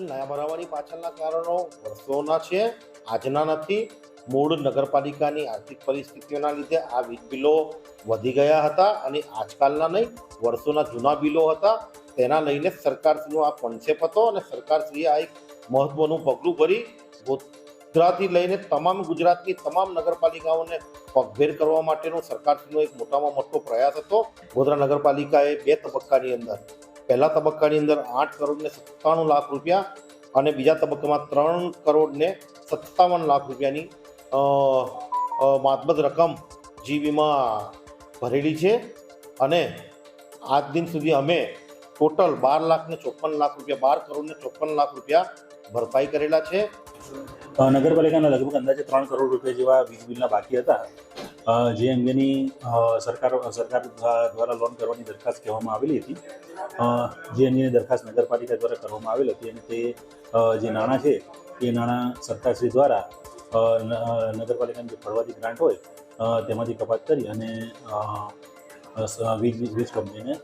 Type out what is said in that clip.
નયા બનાવવાની પાછળના કારણો વર્ષોના છે, આજના નથી. મૂળ નગરપાલિકાની આર્થિક પરિસ્થિતિઓના લીધે આ વીજ બિલો વધી ગયા હતા અને આજકાલના નહીં, વર્ષોના જૂના બિલો હતા. તેના લઈને સરકારશ્રીનો આ કોન્સેપ્ટ હતો અને સરકારશ્રીએ આ એક મહત્વનું પગલું ભરી ગોધરાથી લઈને તમામ ગુજરાતની તમામ નગરપાલિકાઓને પગભેર કરવા માટેનો સરકારશ્રીનો એક મોટામાં મોટો પ્રયાસ હતો. ગોધરા નગરપાલિકાએ બે તબક્કાની અંદર પહેલા તબક્કાની અંદર આઠ કરોડને સત્તાણું લાખ રૂપિયા અને બીજા તબક્કામાં ત્રણ કરોડને સત્તાવન લાખ રૂપિયાની અ, રકમ રકમ જીવીમાં ભરેલી છે. અને આજ દિન સુધી અમે ટોટલ બાર લાખ ને ચોપન લાખ રૂપિયા બાર કરોડ ને ચોપન લાખ રૂપિયા ભરપાઈ કરેલા છે. નગરપાલિકાના લગભગ અંદાજે ત્રણ કરોડ રૂપિયા જેવા વીજ બિલના બાકી હતા. જે અંગેની સરકાર સરકાર દ્વારા લોન કરવાની દરખાસ્ત કહેવામાં આવેલી હતી. જે અંગેની દરખાસ્ત નગરપાલિકા દ્વારા કરવામાં આવેલ હતી અને તે જે નાણાં છે, એ નાણાં સરકારશ્રી દ્વારા નગરપાલિકાની જે ફળવાથી ગ્રાન્ટ હોય તેમાંથી કપાત કરી અને વીજ વીજ કંપનીને